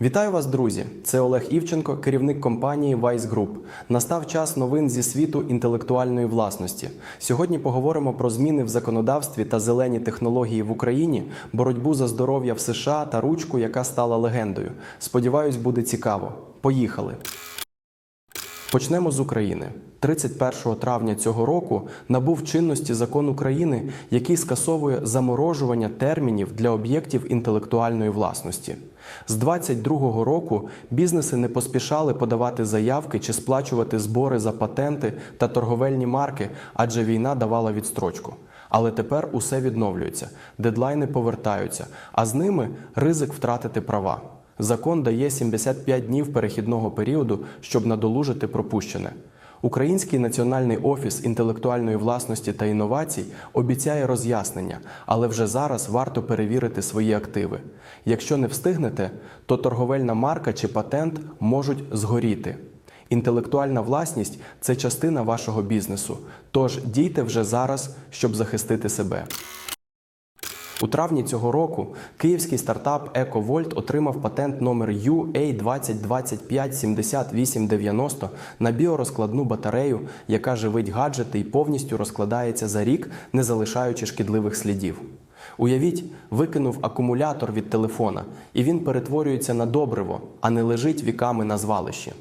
Вітаю вас, друзі! Це Олег Івченко, керівник компанії Vice Group. Настав час новин зі світу інтелектуальної власності. Сьогодні поговоримо про зміни в законодавстві та зелені технології в Україні, боротьбу за здоров'я в США та ручку, яка стала легендою. Сподіваюсь, буде цікаво. Поїхали! Почнемо з України. 31 травня цього року набув чинності закон України, який скасовує заморожування термінів для об'єктів інтелектуальної власності. З 22 року бізнеси не поспішали подавати заявки чи сплачувати збори за патенти та торговельні марки, адже війна давала відстрочку. Але тепер усе відновлюється, дедлайни повертаються, а з ними ризик втратити права. Закон дає 75 днів перехідного періоду, щоб надолужити пропущене. Український національний офіс інтелектуальної власності та інновацій обіцяє роз'яснення, але вже зараз варто перевірити свої активи. Якщо не встигнете, то торговельна марка чи патент можуть згоріти. Інтелектуальна власність це частина вашого бізнесу. Тож дійте вже зараз, щоб захистити себе. У травні цього року київський стартап EcoVolt отримав патент номер UA20257890 на біорозкладну батарею, яка живить гаджети і повністю розкладається за рік, не залишаючи шкідливих слідів. Уявіть, викинув акумулятор від телефона, і він перетворюється на добриво, а не лежить віками на звалищі.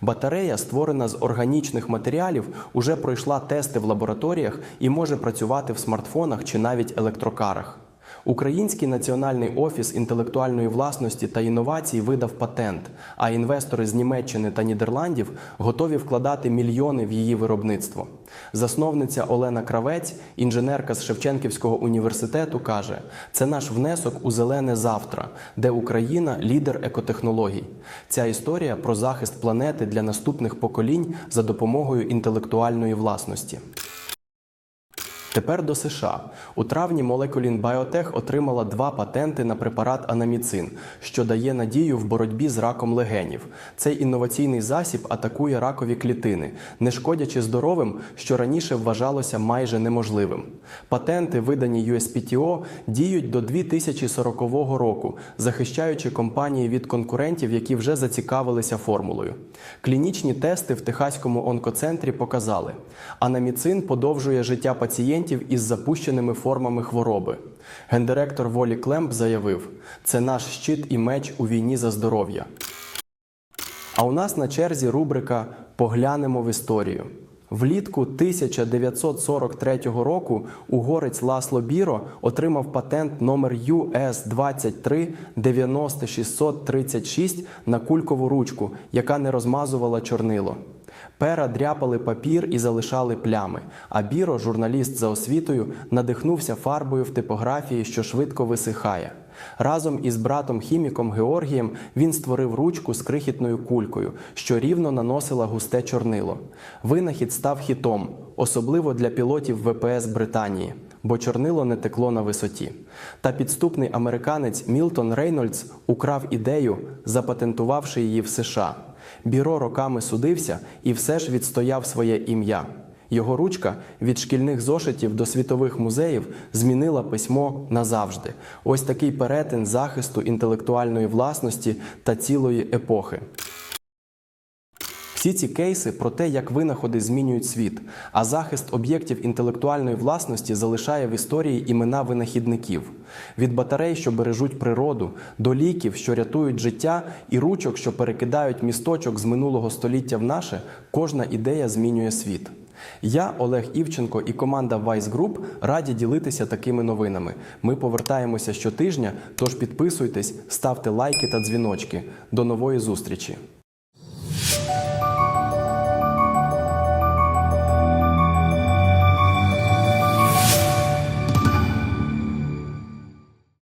Батарея, створена з органічних матеріалів, уже пройшла тести в лабораторіях і може працювати в смартфонах чи навіть електрокарах. Український національний офіс інтелектуальної власності та інновацій видав патент, а інвестори з Німеччини та Нідерландів готові вкладати мільйони в її виробництво. Засновниця Олена Кравець, інженерка з Шевченківського університету, каже: це наш внесок у зелене завтра, де Україна лідер екотехнологій. Ця історія про захист планети для наступних поколінь за допомогою інтелектуальної власності. Тепер до США. У травні Moleculin Biotech отримала два патенти на препарат анаміцин, що дає надію в боротьбі з раком легенів. Цей інноваційний засіб атакує ракові клітини, не шкодячи здоровим, що раніше вважалося майже неможливим. Патенти, видані USPTO, діють до 2040 року, захищаючи компанії від конкурентів, які вже зацікавилися формулою. Клінічні тести в Техаському онкоцентрі показали, анаміцин подовжує життя пацієнтів із запущеними формами хвороби. Гендиректор Волі Клемп заявив: це наш щит і меч у війні за здоров'я. А у нас на черзі рубрика Поглянемо в історію. Влітку 1943 року угорець Ласло Біро отримав патент номер US 23 90636 на кулькову ручку, яка не розмазувала чорнило. Пера дряпали папір і залишали плями. А Біро, журналіст за освітою, надихнувся фарбою в типографії, що швидко висихає. Разом із братом хіміком Георгієм він створив ручку з крихітною кулькою, що рівно наносила густе чорнило. Винахід став хітом, особливо для пілотів ВПС Британії, бо чорнило не текло на висоті. Та підступний американець Мілтон Рейнольдс украв ідею, запатентувавши її в США. Біро роками судився і все ж відстояв своє ім'я. Його ручка від шкільних зошитів до світових музеїв змінила письмо назавжди. Ось такий перетин захисту інтелектуальної власності та цілої епохи. Всі ці кейси про те, як винаходи змінюють світ, а захист об'єктів інтелектуальної власності залишає в історії імена винахідників від батарей, що бережуть природу, до ліків, що рятують життя, і ручок, що перекидають місточок з минулого століття в наше, кожна ідея змінює світ. Я, Олег Івченко і команда Vice Group раді ділитися такими новинами. Ми повертаємося щотижня, тож підписуйтесь, ставте лайки та дзвіночки. До нової зустрічі!